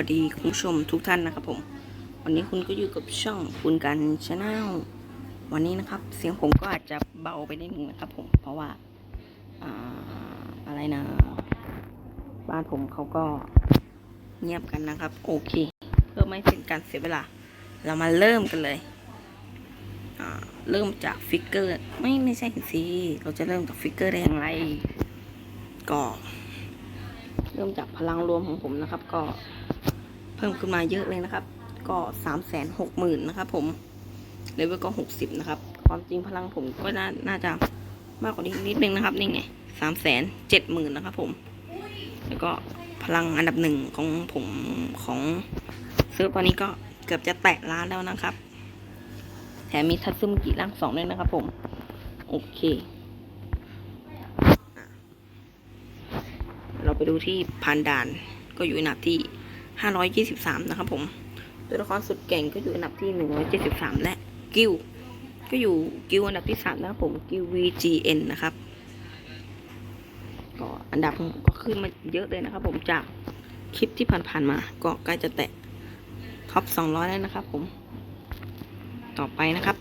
สวัสดีคุณผู้ชมทุกท่านนะครับผม วันนี้คุณก็อยู่กับช่องคุณกันชาแนลวันนี้นะครับ เสียงผมก็อาจจะเบาไปนิดนึงนะครับผมเพราะว่าอ่าอะไรนะ บ้านผมเขาก็เงียบกันนะครับ โอเค เพื่อไม่เป็นการเสียเวลา เรามาเริ่มกันเลยเริ่มจากฟิกเกอร์ไม่ไม่ใช่สิเราจะเริ่มจากฟิกเกอร์ได้อย่างไรก็ เริ่มจากพลังรวมของผมนะครับก็ พิ่มขึ้นมาเยอะเลยนะครับ ก็สามแสนหกหมื่นนะครับผมเลเวลก็หกสิบนะครับ ความจริงพลังผมก็น่านาจะมากกว่านี้นิดนึงนะครับนี่ไงสามแสนเจ็ดหมื่นนะครับผม แล้วก็พลังอันดับหนึ่งของผมของเซิร์ฟตอนนี้ก็เกือบจะแตะล้านแล้วนะครับ แถมมีทัตซึมกิร่างสองด้วยนะครับผม โอเค เราไปดูที่พันด่านก็อยู่อันดับที่ 523 นะครับผมตัวละครสุดเก่งก็อยู่อันดับที่ 173 และกิลก็อยู่กิลอันดับที่ 3 นะครับผมกิล VGN นะครับ ก็อันดับก็ขึ้นมาเยอะเลยนะครับผมจากคลิปที่ผ่านๆมา ก็ใกล้จะแตะท็อป 200 แล้วนะครับผมต่อไปนะครับ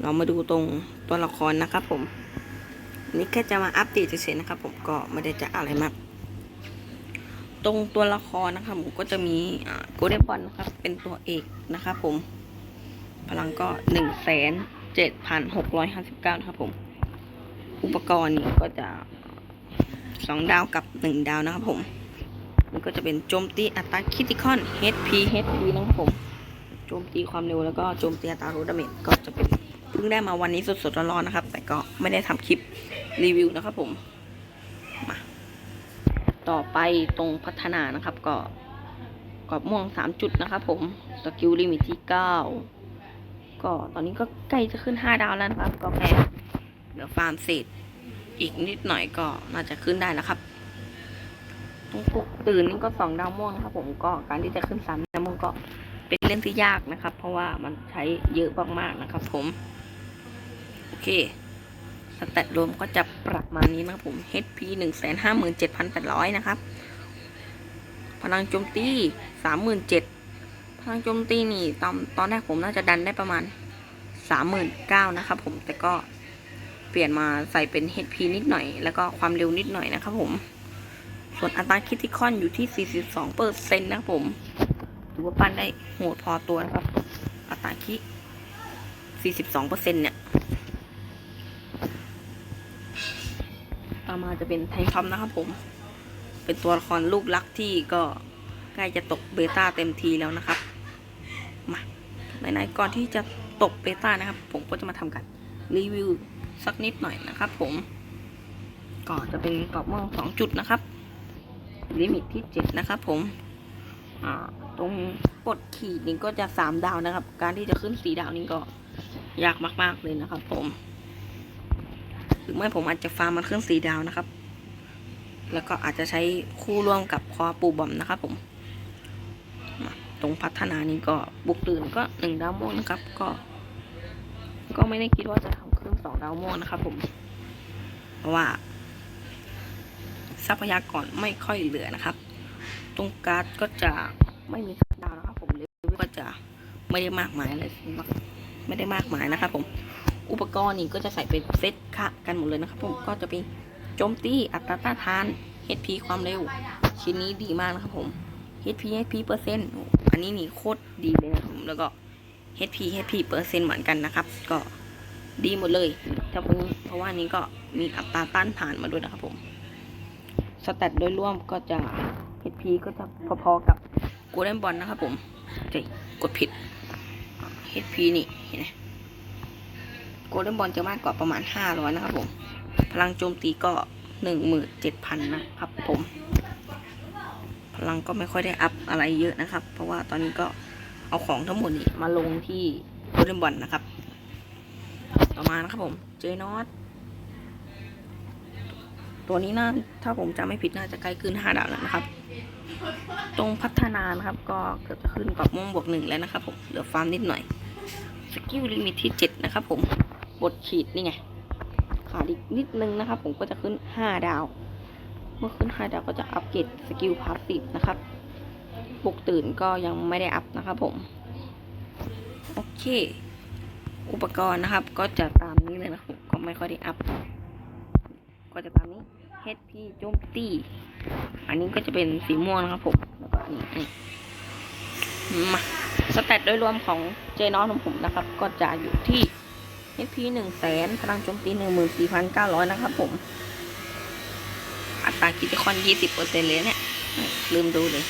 เรามาดูตรงตัวละครนะครับผมนี่แค่จะมาอัปเดตเฉยๆนะครับผมก็ไม่ได้จะอะไรมาก ตรงตัวละครนะครับผมก็จะมีโกลเด้นบอลนะครับเป็นตัวเอกนะครับผม พลังก็หนึ่งแสนเจ็ดพันหกร้อยห้าสิบเก้านะครับผม อุปกรณ์นี่ก็จะสองดาวกับหนึ่งดาวนะครับผม มันก็จะเป็นโจมตีอัตราคิติคอน HP HP นะครับผมโจมตีความเร็วแล้วก็โจมตีอัตราโรดเมจก็จะเป็นเพิ่งได้มาวันนี้สดๆร้อนๆนะครับ แต่ก็ไม่ได้ทำคลิปรีวิวนะครับผมมา ต่อไปตรงพัฒนานะครับ ก็กรอบม่วงสามจุดนะครับผมสกิลลิมิตที่เก้าก็ตอนนี้ก็ใกล้จะขึ้นห้าดาวแล้วนะครับ ก็แค่เดี๋ยวฟาร์มเสร็จอีกนิดหน่อยก็น่าจะขึ้นได้แล้วครับตรงปลุกตื่นนี่ก็สองดาวม่วงนะครับ ผมก็การที่จะขึ้นสามดาวม่วงก็เป็นเรื่องที่ยากนะครับ เพราะว่ามันใช้เยอะมากๆนะครับ ผม โอเค สแตทรวมก็จะประมาณนี้นะครับผม HP 1 5 7 8 0 0 นะครับ พลังโจมตี 37,000 พลังโจมตีนี่ตอนตอนแรกผมน่าจะดันได้ประมาณ 39,000 นะครับผม แต่ก็เปลี่ยนมาใส่เป็น HP นิดหน่อย แล้วก็ความเร็วนิดหน่อยนะครับผม ส่วนอัตราคิติคอนอยู่ที่ 42เปอร์เซ็นต์นะครับผมถือว่าปั้นได้โหดพอตัวนะครับ อัตราคิ42เปอร์เซ็นต์เนี่ย มาจะเป็นไททอมนะครับผม เป็นตัวละครลูกรักที่ก็ใกล้จะตกเบต้าเต็มทีแล้วนะครับ มาไหนๆก่อนที่จะตกเบต้านะครับ ผมก็จะมาทำกันรีวิวสักนิดหน่อยนะครับ ผม ก็จะเป็นกรอบม่วงสองจุดนะครับ ลิมิตที่เจ็ดนะครับ ผมตรงกดขีดนี่ก็จะสามดาวนะครับ การที่จะขึ้นสีดาวนี่ก็ยากมาก ๆ เลยนะครับ ผม หรือไม่ผมอาจจะฟาร์มมันเครื่องสีดาวนะครับ แล้วก็อาจจะใช้คู่ร่วมกับคอปูบอมนะครับผม ตรงพัฒนานี้ก็บุกตื่นก็หนึ่งดาวม่วงนะครับ ก็ ก็ไม่ได้คิดว่าจะทำเครื่องสองดาวม่วงนะครับผม เพราะว่า ทรัพยากรไม่ค่อยเหลือนะครับ ตรงการ์ดก็จะไม่มีดาวนะครับ ผมเลยก็จะไม่ได้มากมายเลยไม่ได้มากมายนะครับผม อุปกรณ์นี่ก็จะใส่เป็นเซตค่ะกันหมดเลยนะครับผมก็จะเป็นโจมตีอัตราต้านทาน HP ความเร็ว ชิ้นนี้ดีมากนะครับผม HP HP เปอร์เซ็นต์อันนี้นี่โคตรดีเลยนะครับผมแล้วก็ HP HP เปอร์เซ็นต์เหมือนกันนะครับ ก็ดีหมดเลยถ้าผมเพราะว่านี้ก็มีอัตราต้านทานมาด้วยนะครับผมสแตทโดยรวมก็จะ HP ก็จะพอๆกับกลเด้นบอลนะครับผมเจ๊กดผิด HP นี่เห็นไหม โกลเด้นบอลจะมากกว่าประมาณ 500 นะครับผม พลังโจมตีก็ 17,000 นะครับผม พลังก็ไม่ค่อยได้อัพอะไรเยอะนะครับ เพราะว่าตอนนี้ก็เอาของทั้งหมดนี่มาลงที่โกลเด้นบอลนะครับ ต่อมานะครับผม เจนอตตัวนี้น่าถ้าผมจำไม่ผิดน่าจะใกล้ขึ้น 5 ดาวแล้วนะครับ ตรงพัฒนานะครับ ก็เกือบจะขึ้นกับม่วงบวกหนึ่งแล้วนะครับผม เหลือฟาร์มนิดหน่อยสกิลลิมิตที่เจ็ดนะครับผม บทขีดนี่ไงขาดอีกนิดนึงนะครับ ผมก็จะขึ้นห้าดาว เมื่อขึ้นห้าดาวก็จะอัปเกรดสกิลพาสซีฟนะครับปลุกตื่นก็ยังไม่ได้อัพนะครับผม โอเค อุปกรณ์นะครับ ก็จะตามนี้เลยนะครับก็ไม่ค่อยได้อัพ ก็จะตามนี้ HP โจมตีอันนี้ก็จะเป็นสีม่วงนะครับผมแล้วก็อันนี้มาสแตทโดยรวมของเจนอของผมนะครับ ก็จะอยู่ที่ HP หนึ่งแสนพลังโจมตีหนึ่งหมื่นสี่พันเก้าร้อยนะครับผม อัตรากิจคอนยี่สิบเปอร์เซ็นเลยเนี่ย ลืมดูเลย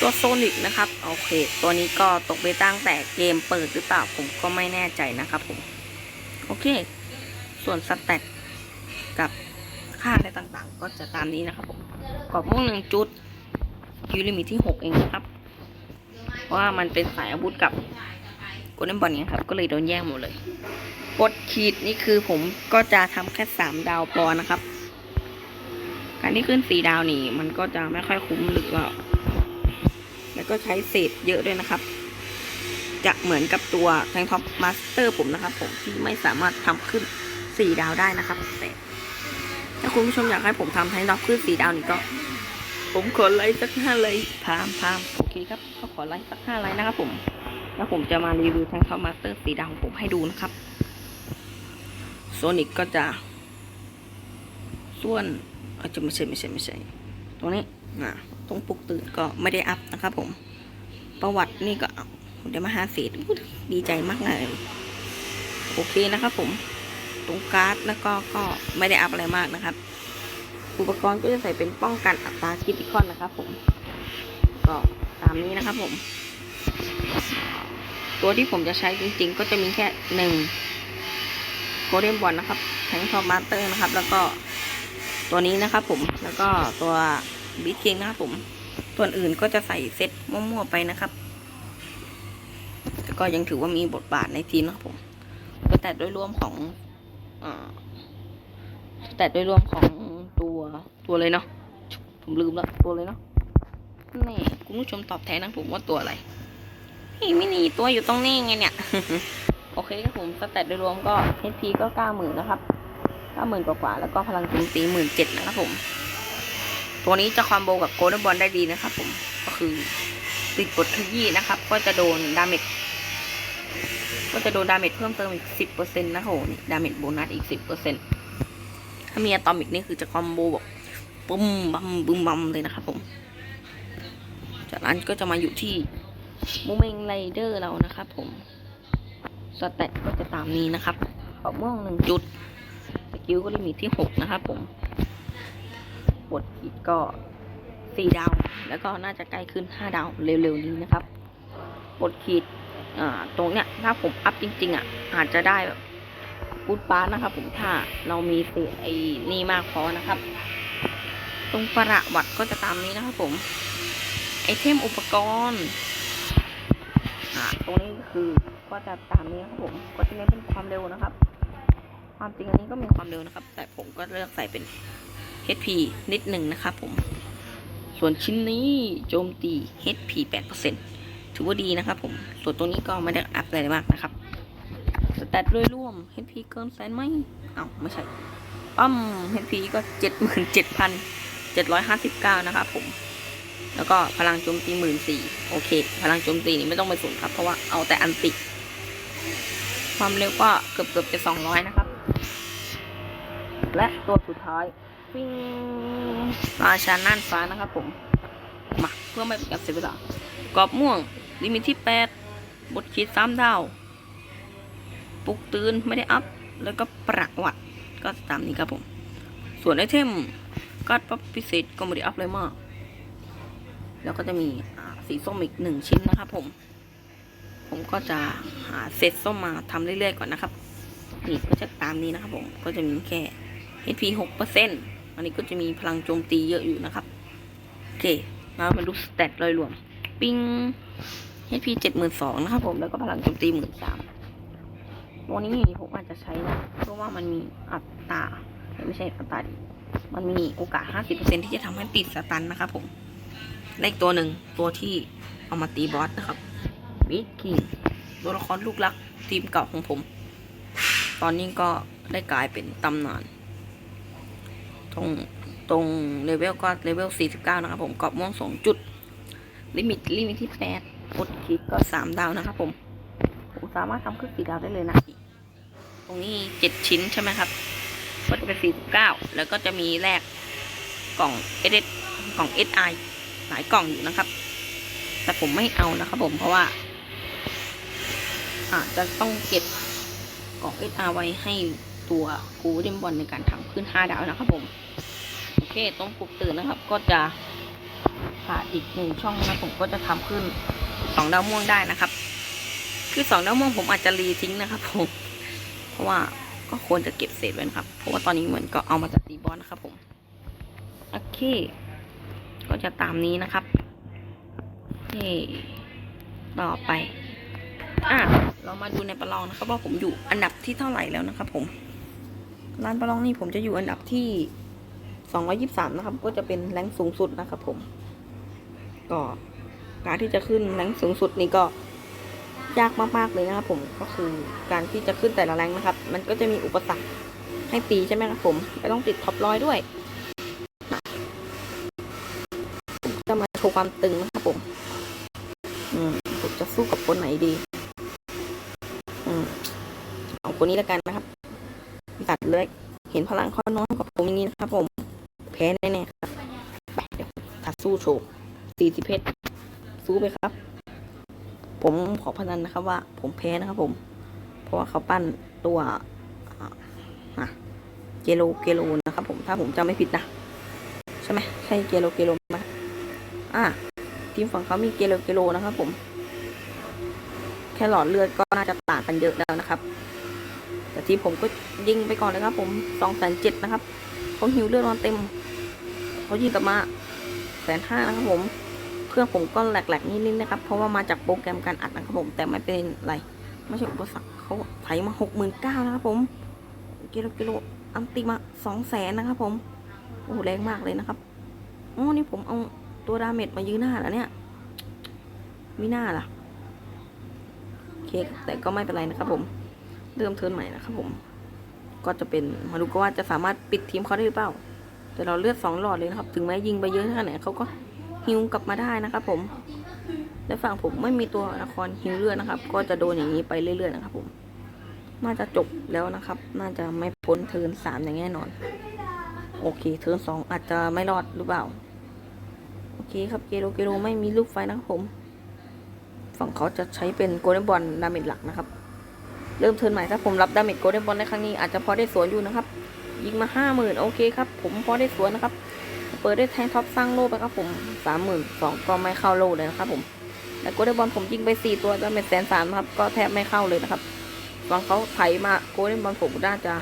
ตัวโซนิกนะครับ โอเค ตัวนี้ก็ตกไปตั้งแต่เกมเปิดหรือเปล่าผมก็ไม่แน่ใจนะครับผม โอเค ส่วนสแตทกับค่าอะไรต่างๆ ก็จะตามนี้นะครับผมกรอบม่วงหนึ่งจุดคิวลิมิตที่หกเองนะครับ เพราะว่ามันเป็นสายอาวุธกับ ลเด้นบอลเนี่ยครับ ก็เลยโดนแย่งหมดเลยกดขีดนี่คือผมก็จะทำแค่สามดาวพอนะครับ การที่ขึ้นสี่ดาวนี่ มันก็จะไม่ค่อยคุ้มหรือว่าแล้วก็ใช้เศษเยอะด้วยนะครับ จะเหมือนกับตัวแทงท็อปมาสเตอร์ผมนะครับ ผมที่ไม่สามารถทำขึ้นสี่ดาวได้นะครับแต่ถ้าคุณผู้ชมอยากให้ผมทำแทงท็อปขึ้นสี่ดาวนี่ก็ ผมขอไลค์สักห้าไลค์พามพามโอเคครับก็ขอไลค์สักห้าไลค์นะครับผม แล้วผมจะมารีวิวแทงท็อปมาสเตอร์สีดาวของผมให้ดูนะครับโซนิกก็จะ ส่วนอาจจะไม่ใช่ไม่ใช่ไม่ใช่ ตรงนี้อะตรงปลุกตื่นก็ไม่ได้อัพนะครับผม ประวัตินี่ก็เอาผมได้มาหาเศษดีใจมากเลยโอเคนะครับผม ตรงการ์ดแล้วก็ก็ไม่ได้อัพอะไรมากนะครับ อุปกรณ์ก็จะใส่เป็นป้องกันอัตราคิติคอนนะครับผม ก็ตามนี้นะครับผม ตัวที่ผมจะใช้จริงๆ ก็จะมีแค่หนึ่งโกลเด้นบอลนะครับแทงทอมมาสเตอร์นะครับ แล้วก็ตัวนี้นะครับผมแล้วก็ตัวบิทคิงนะครับผมตัวอื่นก็จะใส่เซตมั่วๆไปนะครับแต่ก็ยังถือว่ามีบทบาทในทีมนะครับผมแต่โดยรวมของอแต่โดยรวมของตัวตัวเลยเนาะผมลืมแล้วตัวเลยเนาะนี่คุณผู้ชมตอบแทนนะผมว่าตัวอะไร เฮ้ยไม่หนีตัวอยู่ตรงนี้ไงเนี่ย โอเคครับผมสแตทโดยรวมก็ HP ก็เก้าหมื่นนะครับเก้าหมื่นกว่าๆแล้วก็พลังโจมตีหมื่นเจ็ดนะครับผม ตัวนี้จะคอมโบกับโกลเด้นบอลได้ดีนะครับผมก็คือติดบทขยี้นะครับ ก็จะโดนดาเมจก็จะโดนดาเมจเพิ่มเติมอีกสิบเปอร์เซ็นต์นะโหนี่ดาเมจโบนัสอีกสิบเปอร์เซ็นต์ถ้ามีอะตอมิกนี่คือจะคอมโบแบบปุ้มบัมบึมบัมเลยนะครับผม จากนั้นก็จะมาอยู่ที่ มูเมงไรเดอร์เรานะครับผม สแตทก็จะตามนี้นะครับ ขอบม่วงหนึ่งจุด สกิลก็ลิมิตที่หกนะครับผมบทขีดก็สี่ดาว แล้วก็น่าจะใกล้ขึ้นห้าดาวเร็วๆนี้นะครับบทขีดตรงเนี้ยถ้าผมอัพจริง ๆ อะ อาจจะได้แบบกูดปาร์นะครับผมถ้าเรามีเศษไอ้นี่มากพอนะครับ ตรงประวัติก็จะตามนี้นะครับผม ไอเทมอุปกรณ์ ตรงนี้คือก็จะตามนี้ครับผม ก็จะเน้นเป็นความเร็วนะครับ ความจริงอันนี้ก็มีความเร็วนะครับ แต่ผมก็เลือกใส่เป็น HP นิดหนึ่งนะครับผม ส่วนชิ้นนี้โจมตี HP 8%ถือว่าดีนะครับผม ส่วนตัวนี้ก็ไม่ได้อัพอะไรมากนะครับ สแตทโดยรวม HP เกินแสนไหมเอ้าไม่ใช่ปั๊ม HP ก็ 77,759 นะครับผม แล้วก็พลังโจมตีหมื่นสี่โอเค พลังโจมตีนี่ไม่ต้องไปสูนครับ เพราะว่าเอาแต่อันติ ความเร็วก็เกือบเกือบจะสองร้อยนะครับ และตัวสุดท้ายปิ้งราชาน่านฟ้านะครับผม มาเพื่อไม่เป็นการเสียเวลากรอบม่วง ลิมิตที่แปดบทขีดสามดาว ปลุกตื่นไม่ได้อัพ แล้วก็ประวัติก็ตามนี้ครับผม ส่วนไอเทมการ์ดปั๊บพิเศษก็ไม่ได้อัพเลยมาก แล้วก็จะมีสีส้มอีกหนึ่งชิ้นนะครับผม ผมก็จะหาเซตส้มมาทำเรื่อยๆก่อนนะครับนี่ก็จะตามนี้นะครับ ผมก็จะมีแค่ HP หกเปอร์เซ็นต์อันนี้ก็จะมีพลังโจมตีเยอะอยู่นะครับโอเคมามาดูสเตตโดยรวม ปิง HP เจ็ดหมื่นสองนะครับ ผมแล้วก็พลังโจมตีหมื่นสามตัวนี้ผมอาจจะใช้นะเพราะว่ามันมีอัตราไม่ใช่อัตราดิมันมีโอกาส 50%ที่จะทำให้ติดสตันนะครับผม และอีกตัวหนึ่งตัวที่เอามาตีบอสนะครับบิทคิงตัวละครลูกรักทีมเก่าของผม ตอนนี้ก็ได้กลายเป็นตำนานต้องตรงเลเวลก็เลเวล 49 นะครับผมกรอบม่วง2จุด ลิมิตลิมิตที่ 8กดคลิกก็ 3 ดาวนะครับผมผมสามารถทำขึ้น4ดาวได้เลยนะ ตรงนี้ 7 ชิ้นใช่ไหมครับ ก็จะเป็น 49 แล้วก็จะมีแลกกล่อง s s กล่อง SI ลายกล่องอยู่นะครับ แต่ผมไม่เอานะครับผมเพราะว่าอาจจะต้องเก็บกล่อง SR ไว้ให้ตัวกูเดมบอลในการทำขึ้น5ดาวนะครับผม โอเคตรงปลุกตื่นนะครับ ก็จะขาดอีกหนึ่งช่องนะผมก็จะทำขึ้นสองดาวม่วงได้นะครับ คือสองดาวม่วงผมอาจจะรีทิ้งนะครับผมเพราะว่าก็ควรจะเก็บเศษไว้นะครับ เพราะว่าตอนนี้เหมือนก็เอามาจากตีบอลนะครับผม โอเค ก็จะตามนี้นะครับเฮ้ต่อไป อะ เรามาดูในประลองนะครับว่าผมอยู่อันดับที่เท่าไหร่แล้วนะครับ ผม ร้านประลองนี่ผมจะอยู่อันดับที่223นะครับ ก็จะเป็นแรงสูงสุดนะครับ ผม ก็การที่จะขึ้นแรงสูงสุดนี่ก็ยากมากๆเลยนะครับ ผมก็คือการที่จะขึ้นแต่ละแรงนะครับ มันก็จะมีอุปสรรคให้ตีใช่ไหมครับผมก็ต้องติดท็อปร้อยด้วย ว์ความตึงนะครับผมอืมผมจะสู้กับคนไหนดี อืมเอาคนนี้แล้วกันนะครับ ตัดเลย เห็นพลังข้อน้อยกับผมอย่างนี้นะครับ ผม แพ้แน่ๆครับไปเดี๋ยวถ้าสู้โชว์สี่สิบเพชรสู้ไปครับ ผมขอพนันนะครับว่า ผมแพ้นะครับ ผม เพราะว่าเขาปั้นตัวอ่าอะเกโลเกโลนะครับ ผมถ้าผมจำไม่ผิดนะ ใช่ไหมใช่เกโลเกโล อะทีมฝั่งเขามีเกโลเกโลนะครับผม แค่หลอดเลือดก็น่าจะต่างกันเยอะแล้วนะครับ แต่ทีมผมก็ยิงไปก่อนเลยครับ ผมสองแสนเจ็ดนะครับเขาหิวเลือดมาเต็มเขายิงกลับมาแสนห้านะครับผม เครื่องผมก็แหลกๆนิดๆนะครับ เพราะว่ามาจากโปรแกรมการอัดนะครับผม แต่ไม่เป็นไร ไม่ใช่อุปสรรคเขาไถมาหกหมื่นเก้านะครับผมกิโลกิโลอันติมาสองแสนนะครับผม โอ้แรงมากเลยนะครับ อ๋อ นี่ผมเอา ตัวดาเมจมายืนหน้าแล้วเนี่ยมีหน้าล่ะโอเคแต่ก็ไม่เป็นไรนะครับผม เริ่มเทิร์นใหม่นะครับผม ก็จะเป็นมาดูก็ว่าจะสามารถปิดทีมเขาได้หรือเปล่า แต่เราเลือดสองหลอดเลยนะครับ ถึงแม้ยิงไปเยอะแค่ไหนเขาก็ฮิวกลับมาได้นะครับผม และฝั่งผมไม่มีตัวละครฮิวเลือดนะครับ ก็จะโดนอย่างนี้ไปเรื่อยๆนะครับ ผม น่าจะจบแล้วนะครับ น่าจะไม่พ้นเทิร์นสามอย่างแน่นอน โอเค เทิร์นสองอาจจะไม่รอดหรือเปล่า โอเคครับเกโรเกโรไม่มีลูกไฟนะครับผม ฝั่งเขาจะใช้เป็นโกลเด้นบอลดาเมจหลักนะครับ เริ่มเทิร์นใหม่ถ้าผมรับดาเมจโกลเด้นบอลในครั้งนี้อาจจะพอได้สวนอยู่นะครับ ยิงมาห้าหมื่นโอเคครับ ผมพอได้สวนนะครับ เปิดได้แทงท็อปสร้างโล่ไปครับผมสามหมื่นสองก็ไม่เข้าโล่เลยนะครับผมแต่โกลเด้นบอลผมยิงไปสี่ตัวดาเมจแสนสามครับก็แทบไม่เข้าเลยนะครับตอนเขาไถมาโกลเด้นบอลผมน่าจะ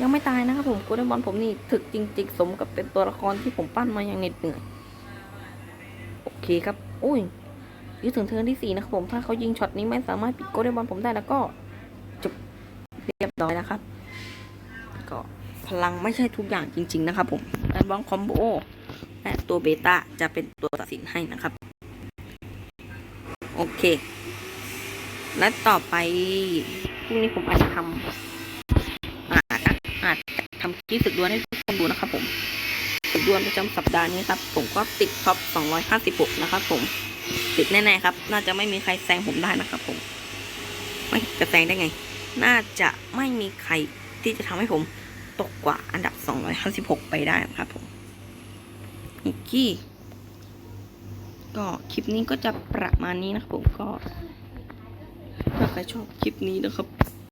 ยังไม่ตายนะครับผมโกลเด้นบอลผมนี่ถึกจริงๆ สมกับเป็นตัวละครที่ผมปั้นมาอย่างเหน็ดเหนื่อย เคครับอุ้ยยืดถึงเทิร์นที่สี่นะครับผมถ้าเขายิงช็อตนี้ไม่สามารถปิดโกลเด้นบอลผมได้แล้วก็จบเรียบร้อยนะครับ ก็พลังไม่ใช่ทุกอย่างจริง ๆ นะครับผมแอนบองคอมโบและตัวเบต้าจะเป็นตัวตัดสินให้นะครับ โอเค และต่อไปพรุ่งนี้ผมอาจจะทำอาจอาจะทำคลิปศึกดวลให้ทุกคนดูนะครับผม ศึกดวลประจำสัปดาห์นี้ครับ ผมก็ติดท็อป 256 นะครับผม ติดแน่ๆครับ น่าจะไม่มีใครแซงผมได้นะครับผม ไม่จะแซงได้ไง น่าจะไม่มีใครที่จะทำให้ผมตกกว่าอันดับ 256 ไปได้นะครับผมอีกที่ก็คลิปนี้ก็จะประมาณนี้นะครับผมก็ถ้าใครชอบคลิปนี้นะครับ